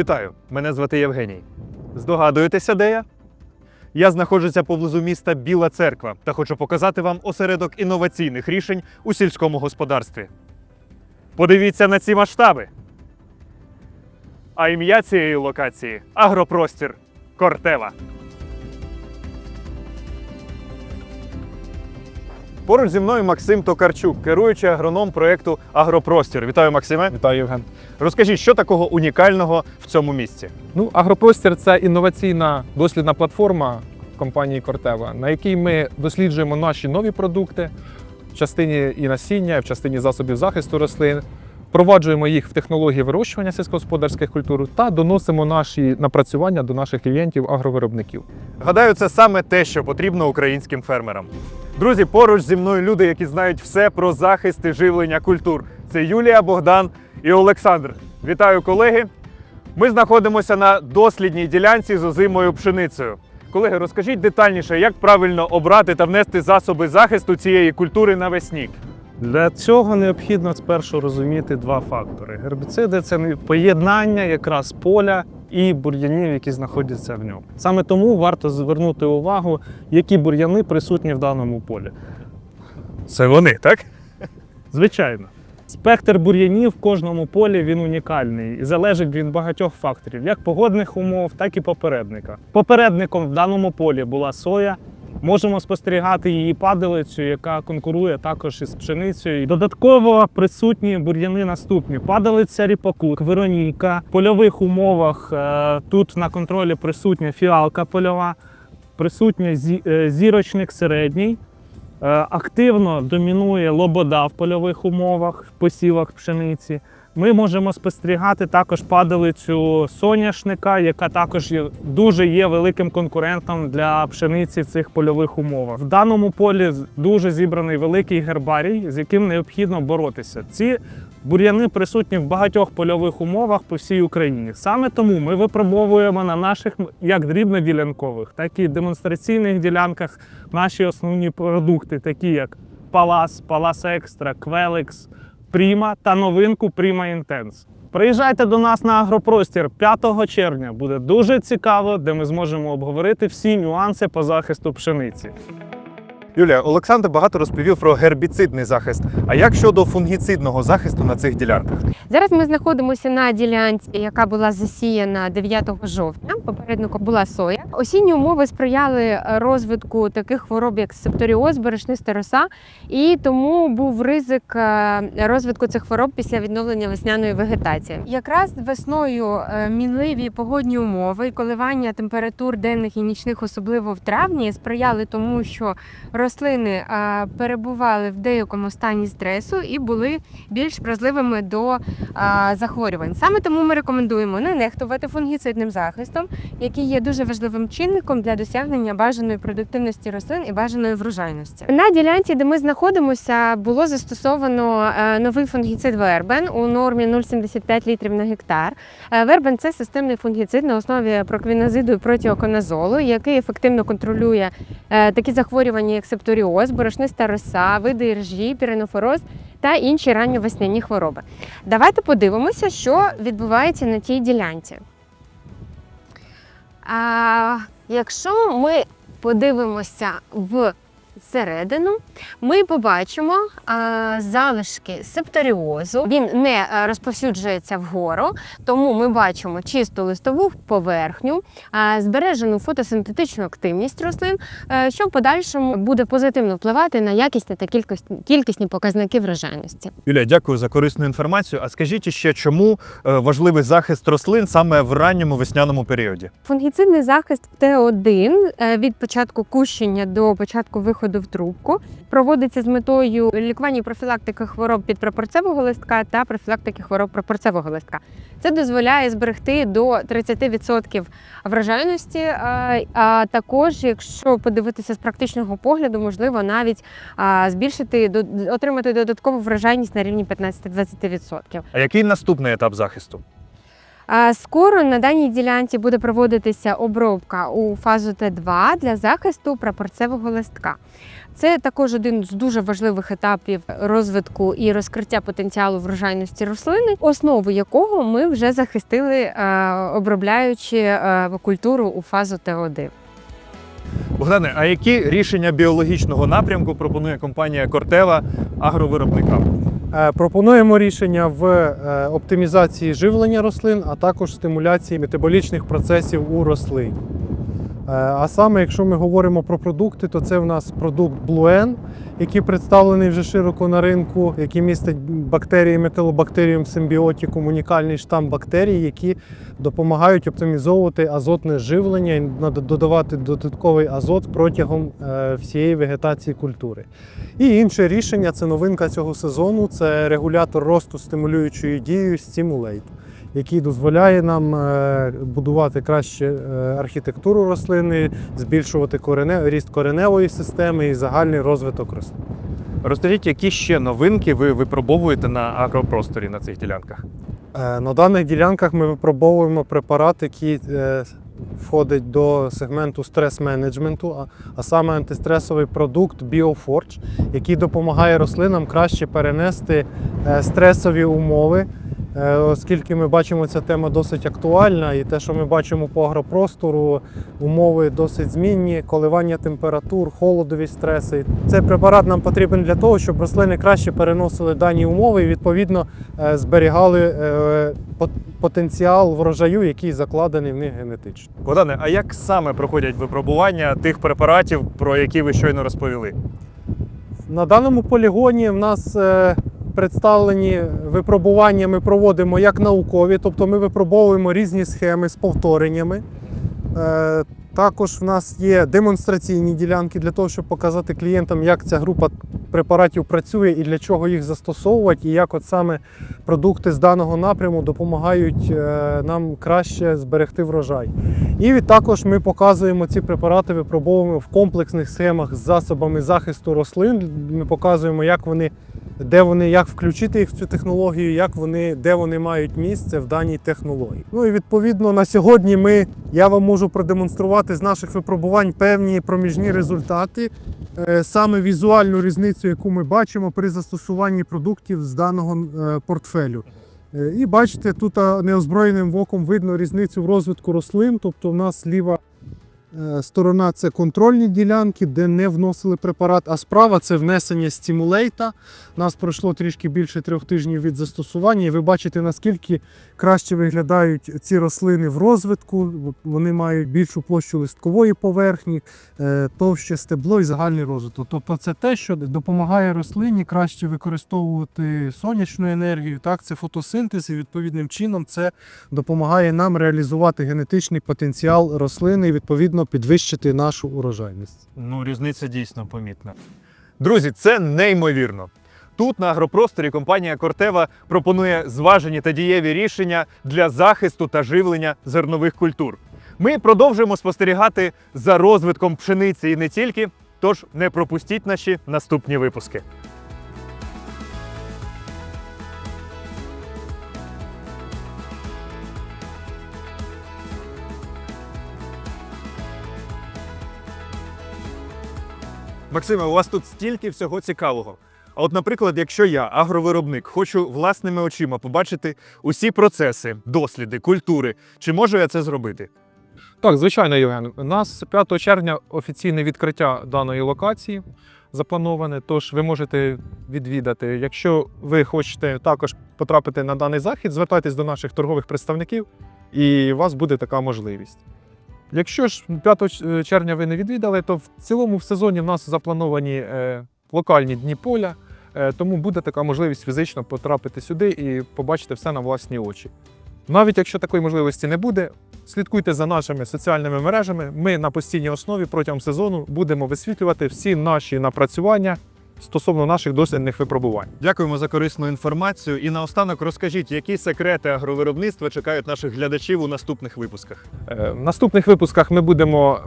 Вітаю! Мене звати Євгеній. Здогадуєтеся, де я? Я знаходжуся поблизу міста Біла Церква та хочу показати вам осередок інноваційних рішень у сільському господарстві. Подивіться на ці масштаби. А ім'я цієї локації агропростір Кортева. Поруч зі мною Максим Токарчук, керуючий агроном проєкту Агропростір. Вітаю, Максиме. Вітаю, Євген. Розкажіть, що такого унікального в цьому місці? Ну, Агропростір це інноваційна дослідна платформа компанії Кортева, на якій ми досліджуємо наші нові продукти в частині і насіння, і в частині засобів захисту рослин. Впроваджуємо їх в технології вирощування сільськогосподарських культур та доносимо наші напрацювання до наших клієнтів агровиробників. Гадаю, це саме те, що потрібно українським фермерам. Друзі, поруч зі мною люди, які знають все про захист і живлення культур. Це Юлія, Богдан і Олександр. Вітаю, колеги! Ми знаходимося на дослідній ділянці з озимою пшеницею. Колеги, розкажіть детальніше, як правильно обрати та внести засоби захисту цієї культури навесні. Для цього необхідно спершу розуміти два фактори. Гербіциди це поєднання якраз поля і бур'янів, які знаходяться в ньому. Саме тому варто звернути увагу, які бур'яни присутні в даному полі. Це вони, так? Звичайно. Спектр бур'янів в кожному полі він унікальний і залежить від багатьох факторів, як погодних умов, так і попередника. Попередником в даному полі була соя. Можемо спостерігати її падалицю, яка конкурує також із пшеницею. Додатково присутні бур'яни наступні: падалиця ріпаку, вероніка. В польових умовах е, тут на контролі присутня фіалка польова, присутня е, зірочник середній. Е, Активно домінує лобода в польових умовах, в посівах пшениці. Ми можемо спостерігати також падалицю соняшника, яка також є, дуже є великим конкурентом для пшениці в цих польових умовах. В даному полі дуже зібраний великий гербарій, з яким необхідно боротися. Ці бур'яни присутні в багатьох польових умовах по всій Україні. Саме тому ми випробовуємо на наших як дрібноділянкових, так і демонстраційних ділянках наші основні продукти, такі як Палас, Палас Екстра, Квелекс, Пріма та новинку Пріма Інтенс. Приїжджайте до нас на агропростір 5 червня. Буде дуже цікаво, де ми зможемо обговорити всі нюанси по захисту пшениці. Юлія, Олександр багато розповів про гербіцидний захист. А як щодо фунгіцидного захисту на цих ділянках? Зараз ми знаходимося на ділянці, яка була засіяна 9 жовтня. Попереднику була соя. Осінні умови сприяли розвитку таких хвороб, як септоріоз, борошниста роса, і тому був ризик е, розвитку цих хвороб після відновлення весняної вегетації. Якраз весною е, мінливі погодні умови і коливання температур денних і нічних, особливо в травні, сприяли тому, що рослини е, перебували в деякому стані стресу і були більш вразливими до захворювань. Саме тому ми рекомендуємо не нехтувати фунгіцидним захистом, який є дуже важливим чинником для досягнення бажаної продуктивності рослин і бажаної врожайності. На ділянці, де ми знаходимося, було застосовано е, новий фунгіцид Вербен у нормі 0,75 літрів на гектар. Е, Вербен це системний фунгіцид на основі проквіназиду і протіоконазолу, який ефективно контролює е, такі захворювання, як септоріоз, борошниста роса, види іржі, піренофороз та інші ранньовесняні хвороби. Давайте подивимося, що відбувається на тій ділянці. Якщо ми подивимося в середину, ми побачимо а, залишки септоріозу. Він не а, розповсюджується вгору, тому ми бачимо чисту листову поверхню, а, збережену фотосинтетичну активність рослин, е, що в подальшому буде позитивно впливати на якісні та кількісні показники врожайності. Юлія, дякую за корисну інформацію. А скажіть ще, чому е, важливий захист рослин саме в ранньому весняному періоді? Фунгіцидний захист Т1 е, від початку кущення до початку виходу в трубку проводиться з метою лікування профілактики хвороб підпропорцевого листка та профілактики хвороб пропорцевого листка. Це дозволяє зберегти до 30% врожайності. е, А також, якщо подивитися з практичного погляду, можливо навіть збільшити отримати додаткову врожайність на рівні 15-20%. А який наступний етап захисту? Скоро на даній ділянці буде проводитися обробка у фазу Т2 для захисту прапорцевого листка. Це також один з дуже важливих етапів розвитку і розкриття потенціалу врожайності рослини, основу якого ми вже захистили, е, обробляючи е, культуру у фазу Т1. Богдане, а які рішення біологічного напрямку пропонує компанія Кортева агровиробникам? Е, Пропонуємо рішення в е, оптимізації живлення рослин, а також стимуляції метаболічних процесів у рослині. Е, А саме, якщо ми говоримо про продукти, то це в нас продукт Bluen, який представлений вже широко на ринку, який містить бактерії металобактеріум симбіотікум, унікальний штам бактерій, які допомагають оптимізовувати азотне живлення і додавати додатковий азот протягом е, всієї вегетації культури. І інше рішення це новинка цього сезону це регулятор росту стимулюючою дією Stimulate, який дозволяє нам е, будувати краще е, архітектуру рослини, збільшувати корене, ріст кореневої системи і загальний розвиток рослин. Розкажіть, які ще новинки ви випробовуєте на агропросторі на цих ділянках? Е, На даних ділянках ми випробовуємо препарат, який входить до сегменту стрес-менеджменту, а, саме антистресовий продукт BioForge, який допомагає рослинам краще перенести стресові умови. Е, Оскільки ми бачимо, ця тема досить актуальна, і те, що ми бачимо по агропростору, умови досить змінні, коливання температур, холодові стреси. Цей препарат нам потрібен для того, щоб рослини краще переносили дані умови і відповідно е, зберігали е, потенціал врожаю, який закладений в них генетично. Богдане, а як саме проходять випробування тих препаратів, про які ви щойно розповіли? На даному полігоні в нас представлені випробування. Ми проводимо як наукові, тобто ми випробовуємо різні схеми з повтореннями. Е, Також в нас є демонстраційні ділянки для того, щоб показати клієнтам, як ця група препаратів працює і для чого їх застосовувати, і як от саме продукти з даного напряму допомагають е, нам краще зберегти врожай. І також ми показуємо ці препарати, випробовуємо в комплексних схемах з засобами захисту рослин. Ми показуємо, як вони, де вони, як включити їх в цю технологію, як вони, де вони мають місце в даній технології. Ну і відповідно на сьогодні ми, я вам можу продемонструвати з наших випробувань певні проміжні результати, саме візуальну різницю, яку ми бачимо при застосуванні продуктів з даного е, портфелю. Е, І бачите, тут неозброєним воком видно різницю в розвитку рослин. Тобто, в нас ліва е, сторона це контрольні ділянки, де не вносили препарат, а справа це внесення стимулейта. Нас пройшло трішки більше трьох тижнів від застосування, і ви бачите, наскільки краще виглядають ці рослини в розвитку. Вони мають більшу площу листкової поверхні, е, товще стебло і загальний розвиток. Тобто, це те, що допомагає рослині краще використовувати сонячну енергію. Так, це фотосинтез, і відповідним чином це допомагає нам реалізувати генетичний потенціал рослини і відповідно підвищити нашу урожайність. Ну, різниця дійсно помітна. Друзі, це неймовірно. Тут на агропросторі компанія Кортева пропонує зважені та дієві рішення для захисту та живлення зернових культур. Ми продовжуємо спостерігати за розвитком пшениці і не тільки. Тож не пропустіть наші наступні випуски. Максиме, у вас тут стільки всього цікавого. А от, наприклад, якщо я, агровиробник, хочу власними очима побачити усі процеси, досліди, культури, чи можу я це зробити? Так, звичайно, Євген. У нас 5 червня офіційне відкриття даної локації заплановане, тож ви можете відвідати. Якщо ви хочете також потрапити на даний захід, звертайтесь до наших торгових представників, і у вас буде така можливість. Якщо ж 5 червня ви не відвідали, то в цілому в сезоні в нас заплановані е, локальні дні поля, е, тому буде така можливість фізично потрапити сюди і побачити все на власні очі. Навіть якщо такої можливості не буде, слідкуйте за нашими соціальними мережами. Ми на постійній основі протягом сезону будемо висвітлювати всі наші напрацювання стосовно наших дослідних випробувань. Дякуємо за корисну інформацію. І наостанок розкажіть, які секрети агровиробництва чекають наших глядачів у наступних випусках. Е, В наступних випусках ми будемо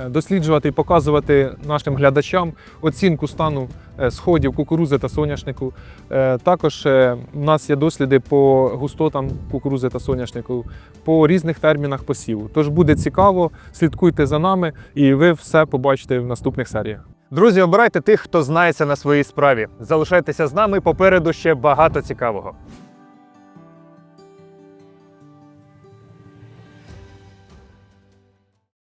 е, досліджувати і показувати нашим глядачам оцінку стану е, сходів кукурузи та соняшнику. Також у нас є досліди по густотам кукурузи та соняшнику, по різних термінах посіву. Тож буде цікаво, слідкуйте за нами, і ви все побачите в наступних серіях. Друзі, обирайте тих, хто знається на своїй справі. Залишайтеся з нами. Попереду ще багато цікавого.